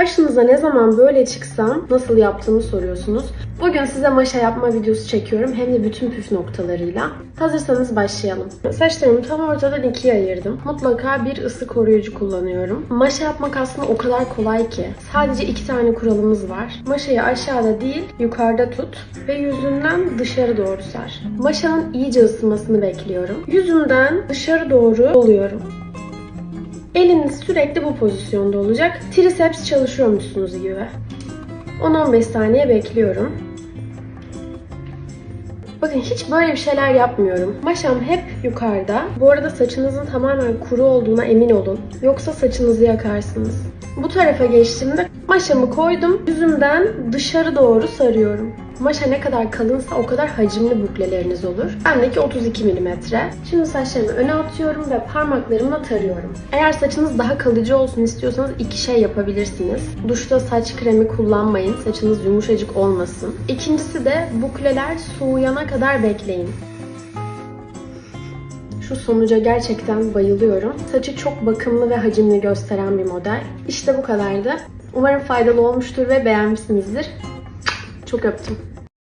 Karşınıza ne zaman böyle çıksam nasıl yaptığımı soruyorsunuz. Bugün size maşa yapma videosu çekiyorum hem de bütün püf noktalarıyla. Hazırsanız başlayalım. Saçlarımı tam ortadan ikiye ayırdım. Mutlaka bir ısı koruyucu kullanıyorum. Maşa yapmak aslında o kadar kolay ki. Sadece iki tane kuralımız var. Maşayı aşağıda değil yukarıda tut ve yüzünden dışarı doğru sar. Maşanın iyice ısınmasını bekliyorum. Yüzümden dışarı doğru doluyorum. Eliniz sürekli bu pozisyonda olacak. Triceps çalışıyormuşsunuz gibi. 10-15 saniye bekliyorum. Bakın hiç böyle bir şeyler yapmıyorum. Maşam hep yukarıda. Bu arada saçınızın tamamen kuru olduğuna emin olun. Yoksa saçınızı yakarsınız. Bu tarafa geçtiğimde maşamı koydum. Yüzümden dışarı doğru sarıyorum. Maşa ne kadar kalınsa o kadar hacimli bukleleriniz olur. Bendeki 32 mm. Şimdi saçlarımı öne atıyorum ve parmaklarımla tarıyorum. Eğer saçınız daha kalıcı olsun istiyorsanız iki şey yapabilirsiniz. Duşta saç kremi kullanmayın. Saçınız yumuşacık olmasın. İkincisi de bukleler soğuyana kadar bekleyin. Şu sonuca gerçekten bayılıyorum. Saçı çok bakımlı ve hacimli gösteren bir model. İşte bu kadardı. Umarım faydalı olmuştur ve beğenmişsinizdir. Çok öptüm.